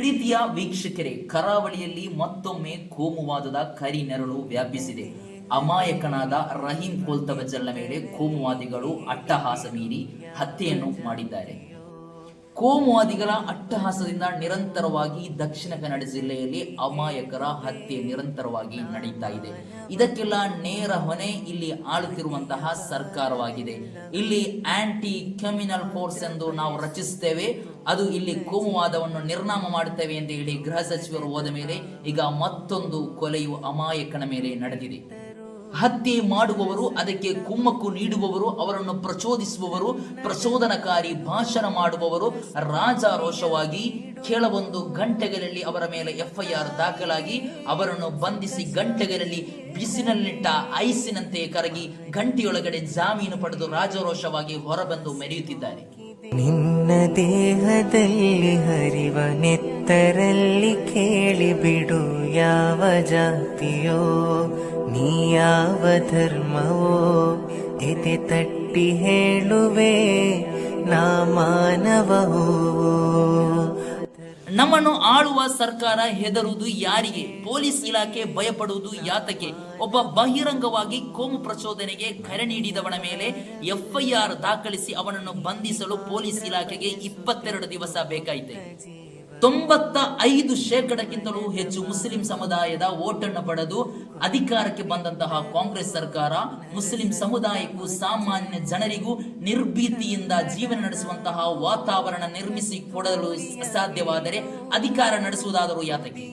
ಪ್ರೀತಿಯ ವೀಕ್ಷಕರೇ, ಕರಾವಳಿಯಲ್ಲಿ ಮತ್ತೊಮ್ಮೆ ಕೋಮುವಾದದ ಕರಿ ನೆರಳು ವ್ಯಾಪಿಸಿದೆ. ಅಮಾಯಕನಾದ ರಹೀಂ ಕೋಲ್ತವಜಲ್ನ ಮೇಲೆ ಕೋಮುವಾದಿಗಳು ಅಟ್ಟಹಾಸ ಮೀರಿ ಹತ್ಯೆಯನ್ನು ಮಾಡಿದ್ದಾರೆ. ಕೋಮುವಾದಿಗಳ ಅಟ್ಟಹಾಸದಿಂದ ನಿರಂತರವಾಗಿ ದಕ್ಷಿಣ ಕನ್ನಡ ಜಿಲ್ಲೆಯಲ್ಲಿ ಅಮಾಯಕರ ಹತ್ಯೆ ನಿರಂತರವಾಗಿ ನಡೀತಾ ಇದೆ. ಇದಕ್ಕೆಲ್ಲ ನೇರ ಹೊಣೆ ಇಲ್ಲಿ ಆಳುತ್ತಿರುವಂತಹ ಸರ್ಕಾರವಾಗಿದೆ. ಇಲ್ಲಿ ಆಂಟಿ ಕ್ರಿಮಿನಲ್ ಫೋರ್ಸ್ ಎಂದು ನಾವು ರಚಿಸುತ್ತೇವೆ ಅದು ಇಲ್ಲಿ ಕೋಮುವಾದವನ್ನು ನಿರ್ನಾಮ ಮಾಡುತ್ತೇವೆ ಎಂದು ಹೇಳಿ ಗೃಹ ಸಚಿವರು ಹೋದ ಮೇಲೆ ಈಗ ಮತ್ತೊಂದು ಕೊಲೆಯು ಅಮಾಯಕನ ಮೇಲೆ ನಡೆದಿದೆ. ಹತ್ಯೆ ಮಾಡುವವರು, ಅದಕ್ಕೆ ಕುಮ್ಮಕ್ಕು ನೀಡುವವರು, ಅವರನ್ನು ಪ್ರಚೋದಿಸುವವರು, ಪ್ರಚೋದನಕಾರಿ ಭಾಷಣ ಮಾಡುವವರು, ರಾಜಾರೋಷವಾಗಿ ಕೆಲವೊಂದು ಗಂಟೆಗಳಲ್ಲಿ ಅವರ ಮೇಲೆ ಎಫ್ಐಆರ್ ದಾಖಲಾಗಿ, ಅವರನ್ನು ಬಂಧಿಸಿ ಗಂಟೆಗಳಲ್ಲಿ ಬಿಸಿನಲ್ಲಿಟ್ಟ ಐಸಿನಂತೆ ಕರಗಿ ಗಂಟೆಯೊಳಗಡೆ ಜಾಮೀನು ಪಡೆದು ರಾಜಾರೋಷವಾಗಿ ಹೊರಬಂದು ಮೆರೆಯುತ್ತಿದ್ದಾರೆ. ನಿನ್ನ ದೇಹದಲ್ಲಿ ಹರಿವ ನೆತ್ತರಲ್ಲಿ ಕೇಳಿಬಿಡು ಯಾವ ಜಾತಿಯೋ. ನೀ ಯಾವ ಧರ್ಮವೋ ಎದೆ ತಟ್ಟಿ ಹೇಳುವೆ, ನಾ ಮಾನವೋ ನಮ್ಮನ್ನು ಆಳುವ ಸರ್ಕಾರ ಹೆದರುವುದು ಯಾರಿಗೆ? ಪೊಲೀಸ್ ಇಲಾಖೆ ಭಯಪಡುವುದು ಯಾತಕ್ಕೆ? ಒಬ್ಬ ಬಹಿರಂಗವಾಗಿ ಕೋಮು ಪ್ರಚೋದನೆಗೆ ಕರೆ ನೀಡಿದವನ ಮೇಲೆ ಎಫ್ಐಆರ್ ದಾಖಲಿಸಿ ಅವನನ್ನು ಬಂಧಿಸಲು ಪೊಲೀಸ್ ಇಲಾಖೆಗೆ ಇಪ್ಪತ್ತೆರಡು ದಿವಸ ಬೇಕಾಯಿತೆ. ತೊಂಬತ್ತ ಐದು ಶೇಕಡಕ್ಕಿಂತಲೂ ಹೆಚ್ಚು ಮುಸ್ಲಿಂ ಸಮುದಾಯದ ಓಟನ್ನು ಪಡೆದು ಅಧಿಕಾರಕ್ಕೆ ಬಂದಂತಹ ಕಾಂಗ್ರೆಸ್ ಸರ್ಕಾರ, ಮುಸ್ಲಿಂ ಸಮುದಾಯಕ್ಕೂ ಸಾಮಾನ್ಯ ಜನರಿಗೂ ನಿರ್ಭೀತಿಯಿಂದ ಜೀವನ ನಡೆಸುವಂತಹ ವಾತಾವರಣ ನಿರ್ಮಿಸಿ ಕೊಡಲು ಅಸಾಧ್ಯವಾದರೆ ಅಧಿಕಾರ ನಡೆಸುವುದಾದರೂ ಯಾತಕ್ಕೆ?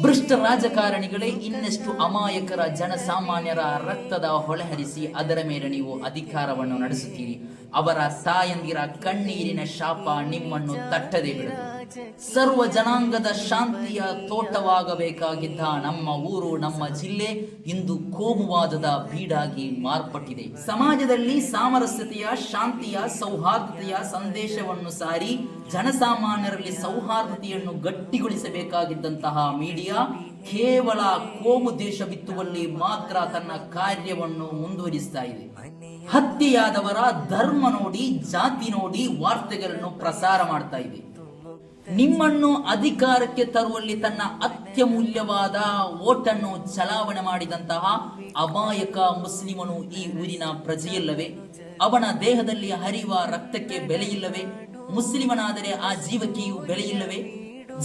ಭ್ರಷ್ಟ ರಾಜಕಾರಣಿಗಳೇ ಇನ್ನಷ್ಟು ಅಮಾಯಕರ ಜನಸಾಮಾನ್ಯರ ರಕ್ತದ ಹೊಳೆಹರಿಸಿ ಅದರ ಮೇಲೆ ನೀವು ಅಧಿಕಾರವನ್ನು ನಡೆಸುತ್ತೀರಿ. ಅವರ ತಾಯಂದಿರ ಕಣ್ಣೀರಿನ ಶಾಪ ನಿಮ್ಮನ್ನು ತಟ್ಟದೆ ಬಿಡದು ಸರ್ವ ಜನಾಂಗದ ಶಾಂತಿಯ ತೋಟವಾಗಬೇಕಾಗಿದ್ದ ನಮ್ಮ ಊರು, ನಮ್ಮ ಜಿಲ್ಲೆ ಇಂದು ಕೋಮುವಾದದ ಬೀಡಾಗಿ ಮಾರ್ಪಟ್ಟಿದೆ. ಸಮಾಜದಲ್ಲಿ ಸಾಮರಸ್ಯತೆಯ, ಶಾಂತಿಯ, ಸೌಹಾರ್ದತೆಯ ಸಂದೇಶವನ್ನು ಸಾರಿ ಜನಸಾಮಾನ್ಯರಲ್ಲಿ ಸೌಹಾರ್ದತೆಯನ್ನು ಗಟ್ಟಿಗೊಳಿಸಬೇಕಾಗಿದ್ದಂತಹ ಮೀಡಿಯಾ ಕೇವಲ ಕೋಮು ದೇಶ ಬಿತ್ತುವಲ್ಲಿ ಮಾತ್ರ ತನ್ನ ಕಾರ್ಯವನ್ನು ಮುಂದುವರಿಸ್ತಾ ಇದೆ. ಹತ್ಯೆಯಾದವರ ಧರ್ಮ ನೋಡಿ, ಜಾತಿ ನೋಡಿ ವಾರ್ತೆಗಳನ್ನು ಪ್ರಸಾರ ಮಾಡ್ತಾ ಇದೆ. ನಿಮ್ಮನ್ನು ಅಧಿಕಾರಕ್ಕೆ ತರುವಲ್ಲಿ ತನ್ನ ಅತ್ಯಮೂಲ್ಯವಾದ ಓಟನ್ನು ಚಲಾವಣೆ ಮಾಡಿದಂತಹ ಅಮಾಯಕ ಮುಸ್ಲಿಮನು ಈ ಊರಿನ ಪ್ರಜೆಯಲ್ಲವೇ? ಅವನ ದೇಹದಲ್ಲಿ ಹರಿಯುವ ರಕ್ತಕ್ಕೆ ಬೆಲೆಯಿಲ್ಲವೇ? ಮುಸ್ಲಿಮನಾದರೆ ಆ ಜೀವಕಿಯು ಬೆಳೆಯಿಲ್ಲವೇ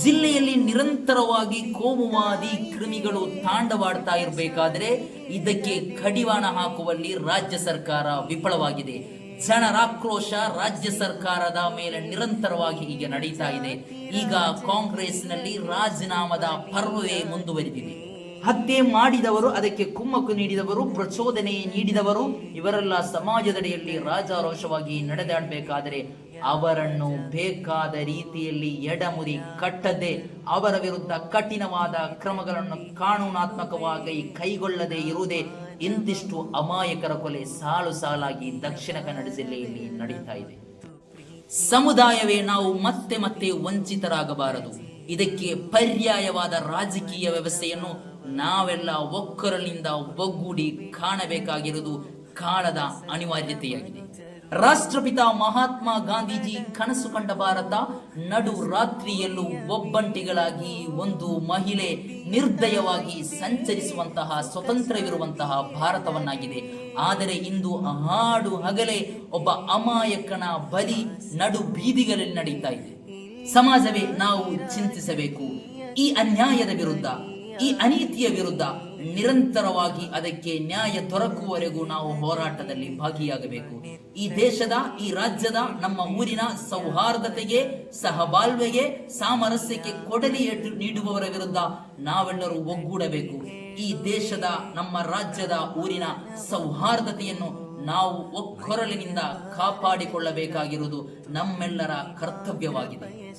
ಜಿಲ್ಲೆಯಲ್ಲಿ ನಿರಂತರವಾಗಿ ಕೋಮುವಾದಿ ಕ್ರಿಮಿಗಳು ತಾಂಡವಾಡ್ತಾ ಇರಬೇಕಾದ್ರೆ ಇದಕ್ಕೆ ಕಡಿವಾಣ ಹಾಕುವಲ್ಲಿ ರಾಜ್ಯ ಸರ್ಕಾರ ವಿಫಲವಾಗಿದೆ. ಜನರಾಕ್ರೋಶ ರಾಜ್ಯ ಸರ್ಕಾರದ ಮೇಲೆ ನಿರಂತರವಾಗಿ ಈಗ ನಡೀತಾ ಇದೆ. ಈಗ ಕಾಂಗ್ರೆಸ್ನಲ್ಲಿ ರಾಜೀನಾಮದ ಪರ್ವವೇ ಮುಂದುವರಿದಿದೆ. ಹತ್ಯೆ ಮಾಡಿದವರು, ಅದಕ್ಕೆ ಕುಮ್ಮಕ್ಕು ನೀಡಿದವರು, ಪ್ರಚೋದನೆ ನೀಡಿದವರು, ಇವರೆಲ್ಲ ಸಮಾಜದಡಿಯಲ್ಲಿ ರಾಜಾರೋಷವಾಗಿ ನಡೆದಾಡಬೇಕಾದರೆ ಅವರನ್ನು ಬೇಕಾದ ರೀತಿಯಲ್ಲಿ ಎಡಮುರಿ ಕಟ್ಟದೆ ಅವರ ವಿರುದ್ಧ ಕಠಿಣವಾದ ಕ್ರಮಗಳನ್ನು ಕಾನೂನಾತ್ಮಕವಾಗಿ ಕೈಗೊಳ್ಳದೆ ಇರುವುದೇ ಇಂತಿಷ್ಟು ಅಮಾಯಕರ ಕೊಲೆ ಸಾಲು ಸಾಲಾಗಿ ದಕ್ಷಿಣ ಕನ್ನಡ ಜಿಲ್ಲೆಯಲ್ಲಿ ನಡೀತಾ ಇದೆ. ಸಮುದಾಯವೇ ನಾವು ಮತ್ತೆ ಮತ್ತೆ ವಂಚಿತರಾಗಬಾರದು. ಇದಕ್ಕೆ ಪರ್ಯಾಯವಾದ ರಾಜಕೀಯ ವ್ಯವಸ್ಥೆಯನ್ನು ನಾವೆಲ್ಲ ಒಕ್ಕರಲಿಂದ ಒಗ್ಗೂಡಿ ಕಾಣಬೇಕಾಗಿರುವುದು ಕಾಲದ ಅನಿವಾರ್ಯತೆಯಾಗಿದೆ. ರಾಷ್ಟ್ರಪಿತ ಮಹಾತ್ಮ ಗಾಂಧೀಜಿ ಕನಸು ಕಂಡ ಭಾರತ ನಡು ರಾತ್ರಿಯಲ್ಲೂ ಒಬ್ಬಂಟಿಗಳಾಗಿ ಒಂದು ಮಹಿಳೆ ನಿರ್ದಯವಾಗಿ ಸಂಚರಿಸುವಂತಹ ಸ್ವತಂತ್ರವಿರುವಂತಹ ಭಾರತವನ್ನಾಗಿದೆ. ಆದರೆ ಇಂದು ಹಾಡು ಹಗಲೇ ಒಬ್ಬ ಅಮಾಯಕನ ಬಲಿ ನಡು ಬೀದಿಗಳಲ್ಲಿ ನಡೀತಾ ಇದೆ. ಸಮಾಜವೇ ನಾವು ಚಿಂತಿಸಬೇಕು. ಈ ಅನ್ಯಾಯದ ವಿರುದ್ಧ ಈ ಅನೀತಿಯ ವಿರುದ್ಧ ನಿರಂತರವಾಗಿ ಅದಕ್ಕೆ ನ್ಯಾಯ ದೊರಕುವವರೆಗೂ ನಾವು ಹೋರಾಟದಲ್ಲಿ ಭಾಗಿಯಾಗಬೇಕು. ಈ ದೇಶದ, ಈ ರಾಜ್ಯದ, ನಮ್ಮ ಊರಿನ ಸೌಹಾರ್ದತೆಗೆ, ಸಹಬಾಳ್ವೆಗೆ, ಸಾಮರಸ್ಯಕ್ಕೆ ಕೊಡಲಿ ನೀಡುವವರ ವಿರುದ್ಧ ನಾವೆಲ್ಲರೂ ಒಗ್ಗೂಡಬೇಕು. ಈ ದೇಶದ, ನಮ್ಮ ರಾಜ್ಯದ, ಊರಿನ ಸೌಹಾರ್ದತೆಯನ್ನು ನಾವು ಒಕ್ಕೊರಲಿನಿಂದ ಕಾಪಾಡಿಕೊಳ್ಳಬೇಕಾಗಿರುವುದು ನಮ್ಮೆಲ್ಲರ ಕರ್ತವ್ಯವಾಗಿದೆ.